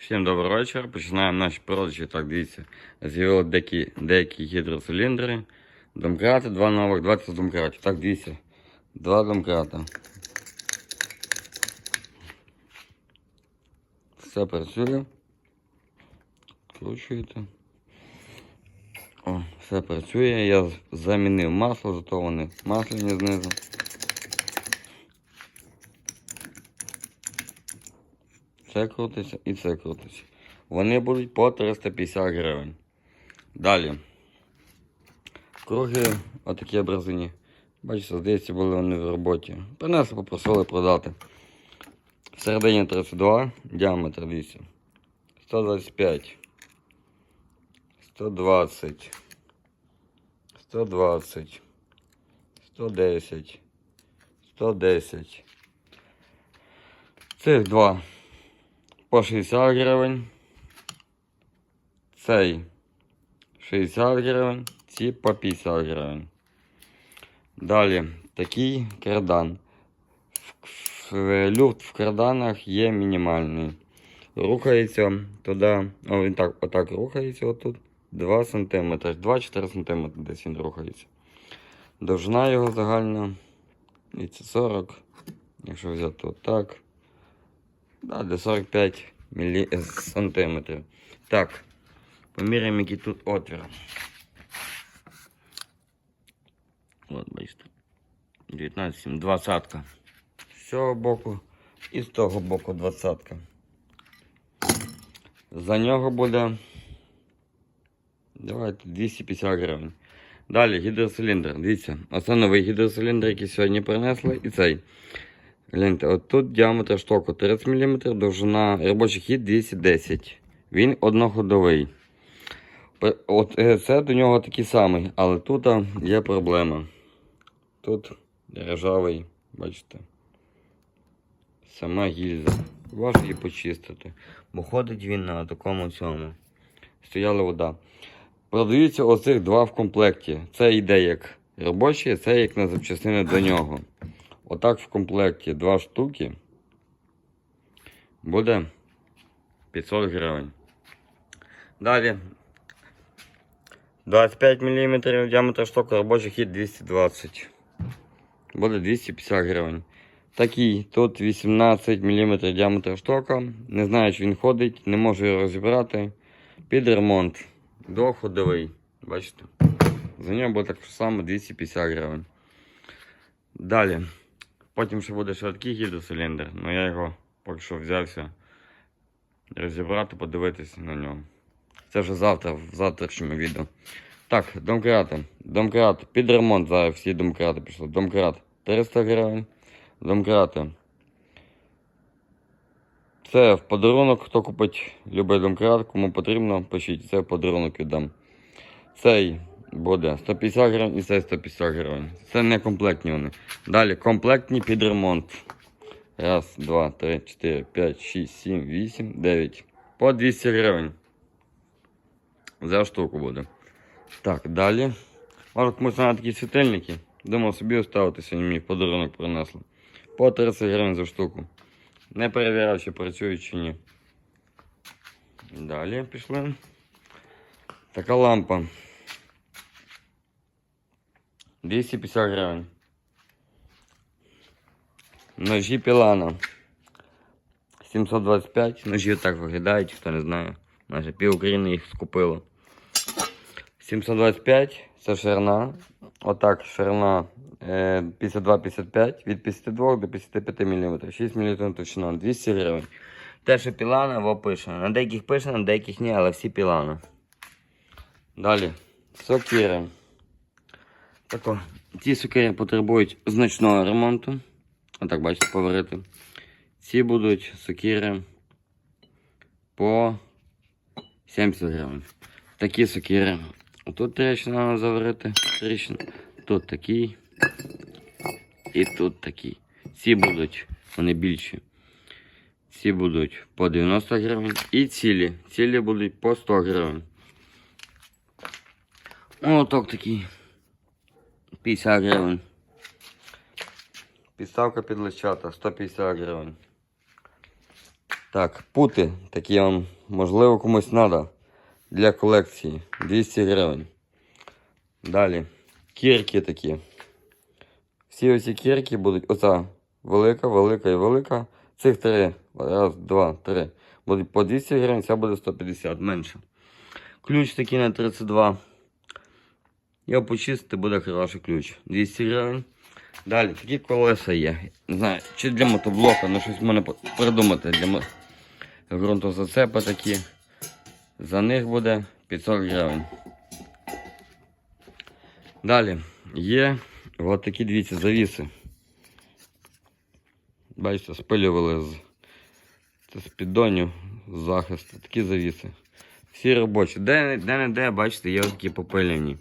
Всім доброго вечора. Починаємо наші продажі. Так, дивіться. З'явили деякі, деякі гідроциліндри. Домкрати, два нових, 20 домкратів. Так, дивіться. Два домкрата. Все працює. Вкручуєте. О, все працює. Я замінив масло, зато вони масляні знизу. Це крутиться і це крутиться. Вони будуть по 350 гривень. Далі. Круги отакі образені. Бачите, здається, були вони в роботі. Принесли, попросили продати. Всередині 32, діаметр дивіться. 125. 120. 120. 110. 110. Цих два по 60 гривень. Цей 60 гривень, ці по 50 гривень. Далі такий кардан. Люфт в карданах є мінімальний. Рухається туди, о, він так, отак рухається отут. 2 см, 2-4 см десь він рухається. Довжина його загальна. І це 40. Якщо взяти отак. Да, до 45 мілі... е, сантиметрів. Так, поміряємо, який тут отвір. От, бачите. 19, 20. З цього боку і з того боку 20. За нього буде. Давайте 250 гривень. Далі гідроциліндр. Дивіться, оце новий гідроциліндр, який сьогодні принесли, і цей. Гляньте, от тут діаметр штоку 30 мм, довжина робочий хід 210 Він одноходовий. От е, це до нього такий самий, але тут є проблема. Тут ржавий, бачите. Сама гільза. Важко її почистити. Бо ходить він на такому цьому. Стояла вода. Продаються оцих два в комплекті. Це йде як робочий, це як на запчастини до нього. Отак в комплекті два штуки буде 500 гривень. Далі 25 мм діаметр штоку, робочий хід 220. Буде 250 гривень. Такий, тут 18 мм діаметр штока. Не знаю, чи він ходить, не можу його розібрати. Під ремонт. Двоходовий. Бачите? За нього буде так само 250 гривень. Далі. Потім ще буде швидкий гідроциліндр, але я його поки що взявся розібрати, подивитися на нього. Це вже завтра, в завтрашньому відео. Так, домкрати. Домкрат. Під ремонт зараз всі домкрати пішли. Домкрат 300 гривень. Домкрати. Це в подарунок, хто купить любий домкрат, кому потрібно, пишіть, це в подарунок віддам. Цей буде 150 гривень і цей 150 гривень. Це не комплектні вони. Далі комплектні під ремонт. Раз, два, три, чотири, п'ять, шість, сім, вісім, дев'ять. По 200 гривень. За штуку буде. Так, далі. Може комусь на такі світильники. Думав собі оставити сьогодні мені подарунок принесли. По 30 гривень за штуку. Не перевіряв, чи працюють чи ні. Далі пішли. Така лампа. 250 гривень. Ножі Пілана. 725. Ножі так виглядають, хто не знає. Майже пів України їх скупило. 725 це ширина. Отак ширина е, 52-55 від 52 до 55 мм. 6 мм товщина, 200 гривень. Те, що пілана, во пише. На деяких пише, на деяких ні, але всі пілана. Далі. Сокири. Тако. Ці сокири потребують значного ремонту. Отак, бачите, поварити. Ці будуть сокири по 70 гривень. Такі сокири. Тут трещина треба заварити. Трещина. Тут такий. І тут такий. Ці будуть, вони більші. Ці будуть по 90 гривень. І цілі. Цілі будуть по 100 гривень. Отак такий. 50 гривень. Підставка під лещата 150 гривень. Так, пути, такі вам, можливо, комусь треба для колекції. 200 гривень. Далі. Кірки такі. Всі оці кірки будуть. Оця велика, велика і велика. Цих три. Раз, два, три. Будуть по 200 гривень, ця буде 150 менше. Ключ такий на 32. Його почистити буде хороший ключ. 200 гривень. Далі такі колеса є. Не знаю, чи для мотоблока, ну щось можна по- придумати для ґрунтозацепи такі. За них буде 500 гривень. Далі є от такі дивіться завіси. Бачите, спилювали з, це з піддонів захисту. Такі завіси. Всі робочі. Де, де не де, бачите, є такі попилені.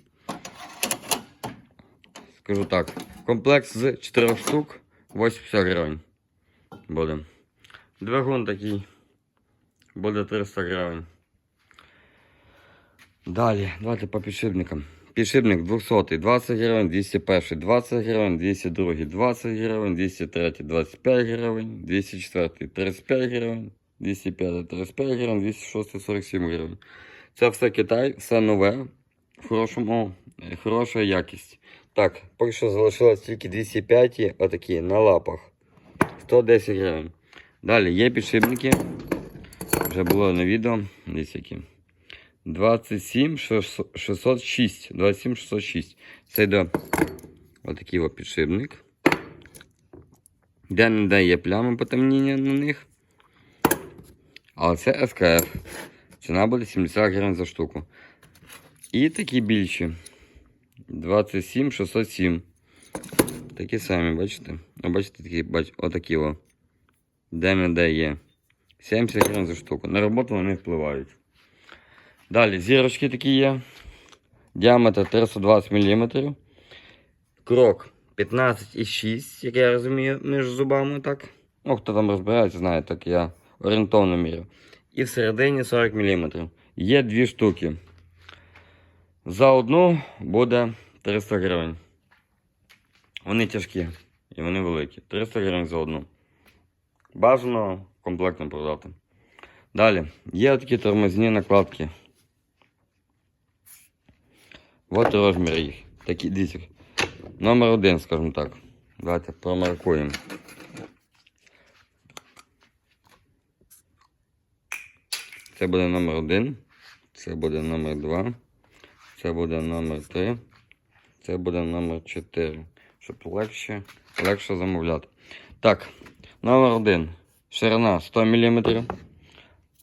Скажу так. Комплект з 4 штук 80 гривень. Буде. Двигун такий. Буде 300 гривень. Далі, давайте по підшипникам. Підшипник 200, 20 гривень, 201, 20 гривень, 202, 20 гривень, 203, 25 гривень, 204, 35 гривень, 205, 35 гривень, 206, 47 гривень. Це все Китай, все нове, хорошому, е, хороша якість. Так, поки що залишилось тільки 205 отакі на лапах. 110 гривень. Далі є підшипники. Вже було на відео. Дивіться які. 27 606. 27 606. Це йде отакий о підшипник. Де не де є плями потемніння на них. Але це СКФ. Ціна буде 70 гривень за штуку. І такі більші. 27 607. Такі самі, бачите? А бачите, такі, бач, отакі о. Де не де є. 70 гривень за штуку. На роботу вони впливають. Далі, зірочки такі є. Діаметр 320 мм. Крок 15,6, як я розумію, між зубами, так. Ну, хто там розбирається, знає, так я орієнтовно міряв. І всередині 40 мм. Є дві штуки. За одну буде 300 гривень. Вони тяжкі і вони великі. 300 гривень за одну. Бажано комплектно продати. Далі. Є такі тормозні накладки. От розмір їх. Такі, дивіться. Номер один, скажімо так. Давайте промаркуємо. Це буде номер один. Це буде номер два. Це буде номер 3. Це буде номер 4. Щоб легше, легше замовляти. Так, номер 1. Ширина 100 мм.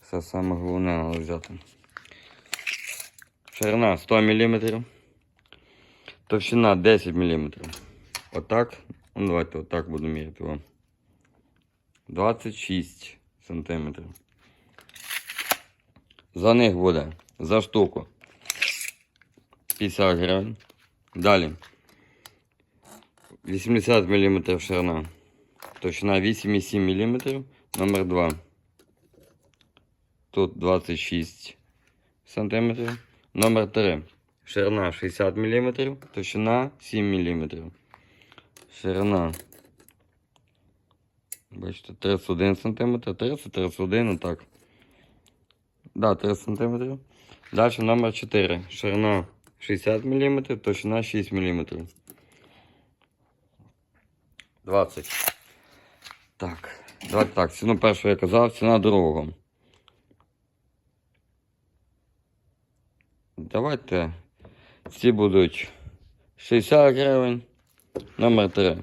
Це саме головне треба взяти. Ширина 100 мм. Товщина 10 мм. Отак. Ну, давайте отак буду міряти вам. 26 см. За них буде за штуку 50 гривень. Далі. 80 мм ширина. Товщина 8,7 мм. Номер 2. Тут 26 см. Номер 3. Ширина 60 мм. Товщина 7 мм. Ширина. Бачите, 31 см. 30, 31, отак. Да, 30 см. Далі номер 4. Ширина 60 мм, товщина 6 мм. 20. Так. Давайте так. Ціну першого я казав, ціна другого. Давайте. Ці будуть 60 гривень. Номер 3.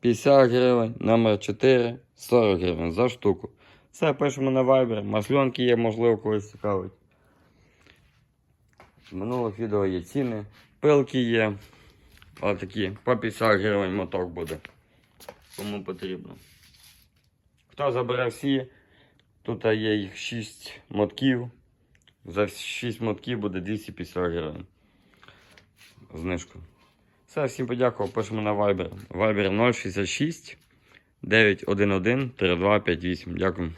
50 гривень, номер 4, 40 гривень за штуку. Все пишемо на Viber. Масльонки є, можливо, когось цікавить. Минулих відео є ціни. Пилки є. Ось такі. По 50 гривень моток буде. Кому потрібно. Хто забере всі, тут є їх 6 мотків. За 6 мотків буде 250 гривень. Знижку. Все, всім подякував. Пишемо на Viber. Viber 066 911 3258. Дякую.